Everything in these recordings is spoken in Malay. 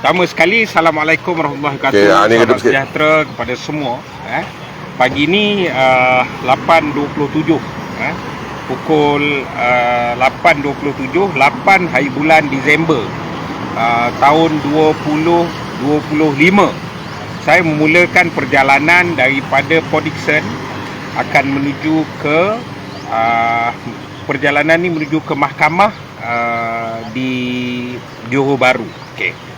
Pertama sekali, Assalamualaikum warahmatullahi wabarakatuh. Okey, ah, Salam sikit. sejahtera kepada semua. Eh. Pagi ni uh, 8.27. Eh. Pukul uh, 8.27, 8 hari bulan Disember uh, tahun 2025. Saya memulakan perjalanan daripada Port Dickson akan menuju ke uh, perjalanan ni menuju ke mahkamah uh, di Johor Bahru. Okey.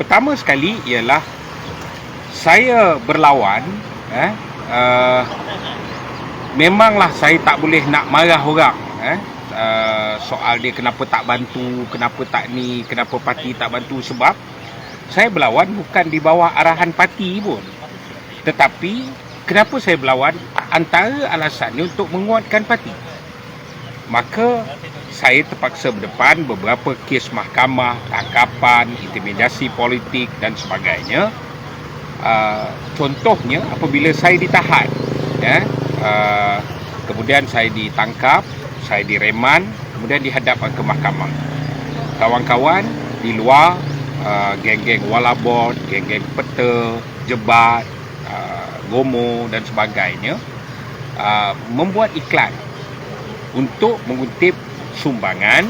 Pertama sekali ialah saya berlawan eh uh, memanglah saya tak boleh nak marah orang eh uh, soal dia kenapa tak bantu, kenapa tak ni, kenapa parti tak bantu sebab saya berlawan bukan di bawah arahan parti pun. Tetapi kenapa saya berlawan antara alasannya untuk menguatkan parti. Maka saya terpaksa berdepan beberapa kes mahkamah, tangkapan, intimidasi politik dan sebagainya. Uh, contohnya apabila saya ditahan, ya, uh, kemudian saya ditangkap, saya direman, kemudian dihadapkan ke mahkamah. Kawan-kawan di luar, uh, geng-geng walabot, geng-geng peta, jebat, uh, gomo dan sebagainya, uh, membuat iklan untuk mengutip sumbangan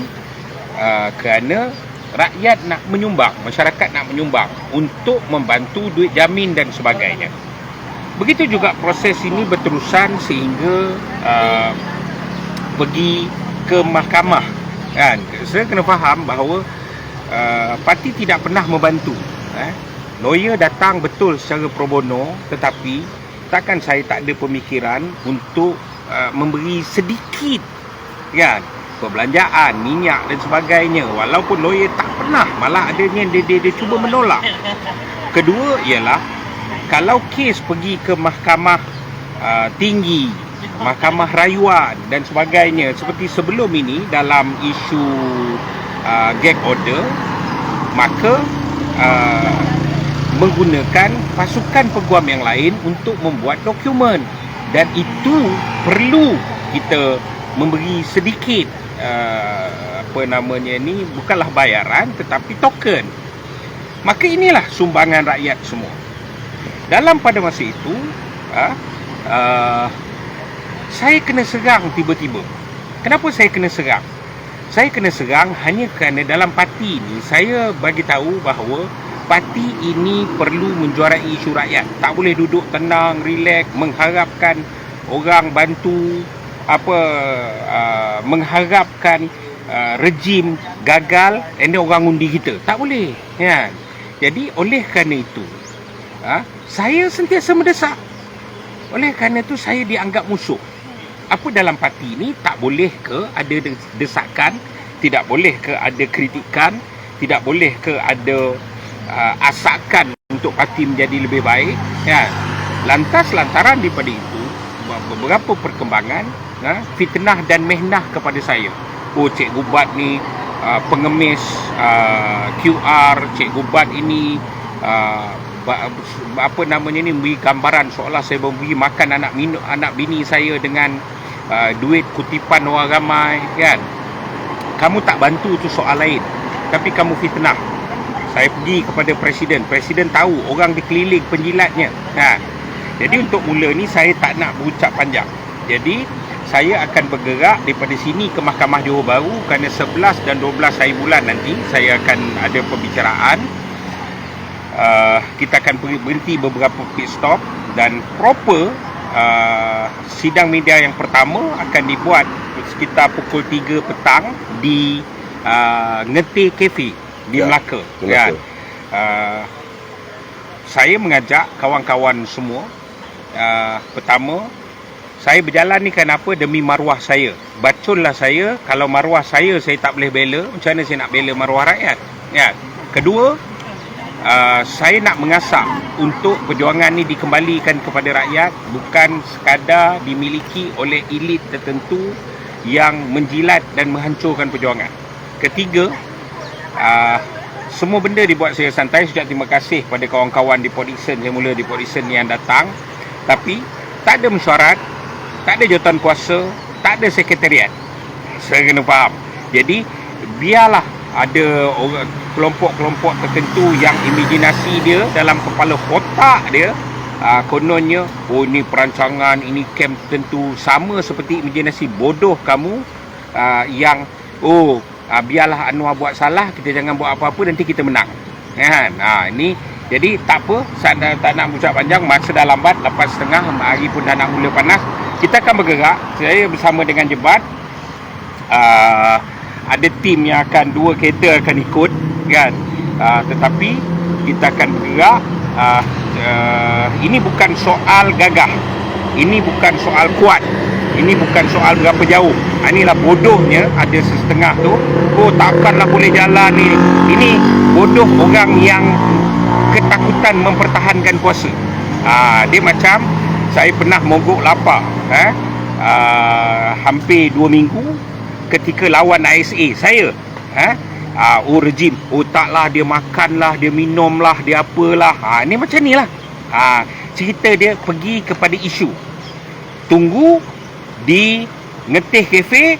uh, kerana rakyat nak menyumbang, masyarakat nak menyumbang untuk membantu duit jamin dan sebagainya. Begitu juga proses ini berterusan sehingga uh, pergi ke mahkamah. Kan? Saya kena faham bahawa uh, parti tidak pernah membantu. Eh? Lawyer datang betul secara pro bono tetapi takkan saya tak ada pemikiran untuk uh, memberi sedikit kan perbelanjaan, minyak dan sebagainya. Walaupun lawyer tak pernah malah adanya dia, dia, dia cuba menolak. Kedua ialah kalau kes pergi ke mahkamah uh, tinggi mahkamah rayuan dan sebagainya seperti sebelum ini dalam isu uh, gag order maka uh, menggunakan pasukan peguam yang lain untuk membuat dokumen. Dan itu perlu kita memberi sedikit uh, apa namanya ni bukanlah bayaran tetapi token. Maka inilah sumbangan rakyat semua. Dalam pada masa itu uh, uh, saya kena serang tiba-tiba. Kenapa saya kena serang? Saya kena serang hanya kerana dalam parti ini saya bagi tahu bahawa parti ini perlu menjuarai isu rakyat. Tak boleh duduk tenang relax mengharapkan orang bantu apa uh, mengharapkan uh, rejim gagal and then orang undi kita. Tak boleh kan jadi oleh kerana itu uh, saya sentiasa mendesak. Oleh kerana itu saya dianggap musuh. Apa dalam parti ini tak boleh ke ada desakan tidak boleh ke ada kritikan tidak boleh ke ada uh, asakan untuk parti menjadi lebih baik kan lantas lantaran daripada itu beberapa perkembangan ha, fitnah dan mehnah kepada saya. Oh Cikgu Bat ni uh, pengemis uh, QR, Cikgu Bat ini uh, apa namanya ni beri gambaran seolah saya memberi makan anak minum anak bini saya dengan uh, duit kutipan orang ramai kan. Kamu tak bantu tu soal lain. Tapi kamu fitnah. Saya pergi kepada presiden. Presiden tahu orang dikeliling penjilatnya. Kan. Jadi untuk mula ni saya tak nak berucap panjang. Jadi saya akan bergerak daripada sini ke Mahkamah Johor Bahru kerana 11 dan 12 hari bulan nanti saya akan ada pembicaraan. Uh, kita akan berhenti beberapa pit stop dan proper uh, sidang media yang pertama akan dibuat sekitar pukul 3 petang di uh, Ngeti Cafe di ya, Melaka. Melaka. Kan? Uh, saya mengajak kawan-kawan semua uh, pertama saya berjalan ni kenapa demi maruah saya. Bacullah saya kalau maruah saya saya tak boleh bela macam mana saya nak bela maruah rakyat? Ya. Kedua uh, saya nak mengasah untuk perjuangan ni dikembalikan kepada rakyat bukan sekadar dimiliki oleh elit tertentu yang menjilat dan menghancurkan perjuangan. Ketiga uh, semua benda dibuat saya santai. Sejak terima kasih kepada kawan-kawan di Port Dickson saya mula di Port Dickson yang datang tapi tak ada mesyuarat tak ada jawatan kuasa tak ada sekretariat. Saya kena faham. Jadi biarlah ada orang kelompok-kelompok tertentu yang imajinasi dia dalam kepala otak dia uh, kononnya oh ini perancangan ini camp tertentu sama seperti imajinasi bodoh kamu uh, yang oh uh, biarlah Anwar buat salah kita jangan buat apa-apa nanti kita menang. Kan? Ha, ini jadi tak apa. Saya tak nak ucap panjang masa dah lambat lepas setengah hari pun dah nak mula panas kita akan bergerak saya bersama dengan jebat. Uh, ada tim yang akan dua kereta akan ikut kan? Uh, tetapi kita akan bergerak uh, uh, ini bukan soal gagah. Ini bukan soal kuat. Ini bukan soal berapa jauh. Inilah bodohnya ada setengah tu. Oh takkanlah boleh jalan ni ini bodoh orang yang ketakutan mempertahankan kuasa ha, dia macam saya pernah mogok lapar eh? uh, hampir 2 minggu ketika lawan ISA saya eh? uh, oh rejim oh taklah dia makanlah dia minumlah dia apalah ha, ni macam ni lah ha, cerita dia pergi kepada isu tunggu di Ngetih Cafe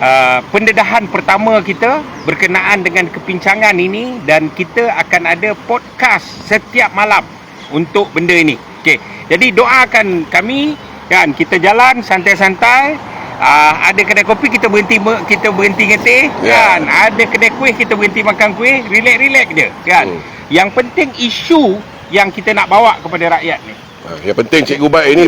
uh, pendedahan pertama kita berkenaan dengan kepincangan ini dan kita akan ada podcast setiap malam untuk benda ini. Okey. Jadi doakan kami kan kita jalan santai-santai uh, ada kedai kopi kita berhenti kita berhenti ngetih Ya. kan ada kedai kuih kita berhenti makan kuih relax-relax je kan Hmm. yang penting isu yang kita nak bawa kepada rakyat ni Ha, yang penting Cikgu Baik ini